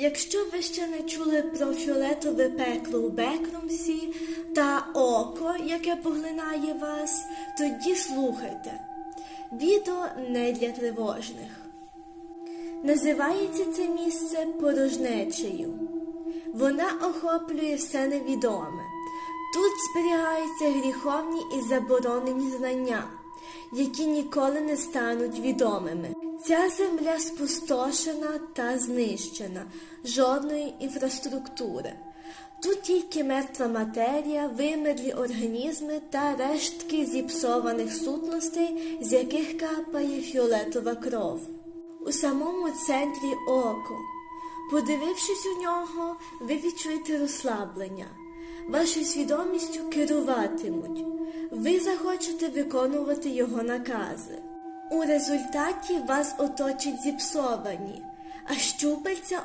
Якщо ви ще не чули про фіолетове пекло у Бекрумсі та око, яке поглинає вас, тоді слухайте. Відео не для тривожних. Називається це місце порожнечею. Вона охоплює все невідоме. Тут зберігаються гріховні і заборонені знання, які ніколи не стануть відомими. Ця земля спустошена та знищена, жодної інфраструктури. Тут тільки мертва матерія, вимерлі організми та рештки зіпсованих сутностей, з яких капає фіолетова кров. У самому центрі око. Подивившись у нього, ви відчуєте розслаблення. Вашою свідомістю керуватимуть. Ви захочете виконувати його накази. У результаті вас оточать зіпсовані, а щупальця